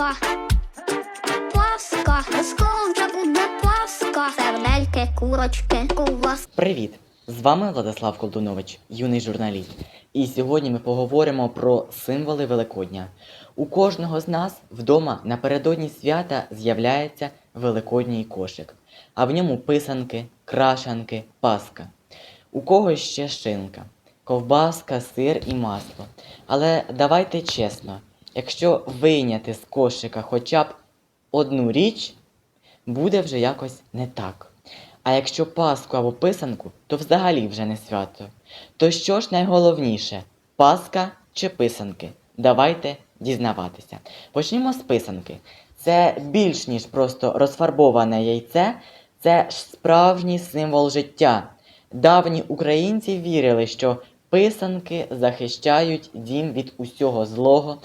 Паска. Паска. Скоро буде. Сердельки, курочки. Привіт! З вами Владислав Колдунович, юний журналіст. І сьогодні ми поговоримо про символи Великодня. У кожного з нас вдома напередодні свята з'являється великодній кошик, а в ньому писанки, крашанки, паска. У когось ще шинка, ковбаска, сир і масло. Але давайте чесно, якщо вийняти з кошика хоча б одну річ, буде вже якось не так. А якщо паску або писанку, то взагалі вже не свято. То що ж найголовніше паска чи писанки? Давайте дізнаватися. Почнімо з писанки. Це більш ніж просто розфарбоване яйце, це справжній символ життя. Давні українці вірили, що писанки захищають дім від усього злого.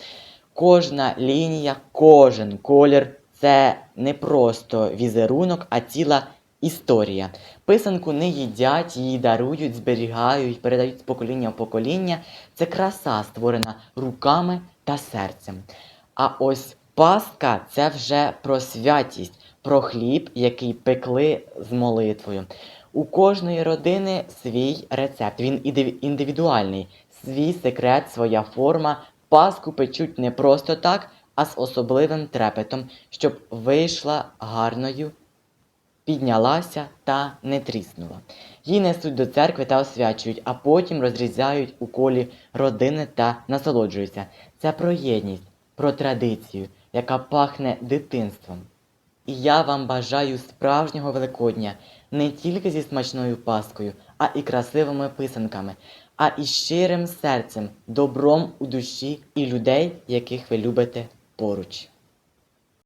Кожна лінія, кожен колір це не просто візерунок, а ціла історія. Писанку не їдять, її дарують, зберігають, передають з покоління в покоління. Це краса, створена руками та серцем. А ось паска це вже про святість, про хліб, який пекли з молитвою. У кожної родини свій рецепт. Він індивідуальний, свій секрет, своя форма. Паску печуть не просто так, а з особливим трепетом, щоб вийшла гарною, піднялася та не тріснула. Її несуть до церкви та освячують, а потім розрізають у колі родини та насолоджуються. Це про єдність, про традицію, яка пахне дитинством. І я вам бажаю справжнього Великодня не тільки зі смачною паскою, а і красивими писанками, а і щирим серцем, добром у душі і людей, яких ви любите поруч.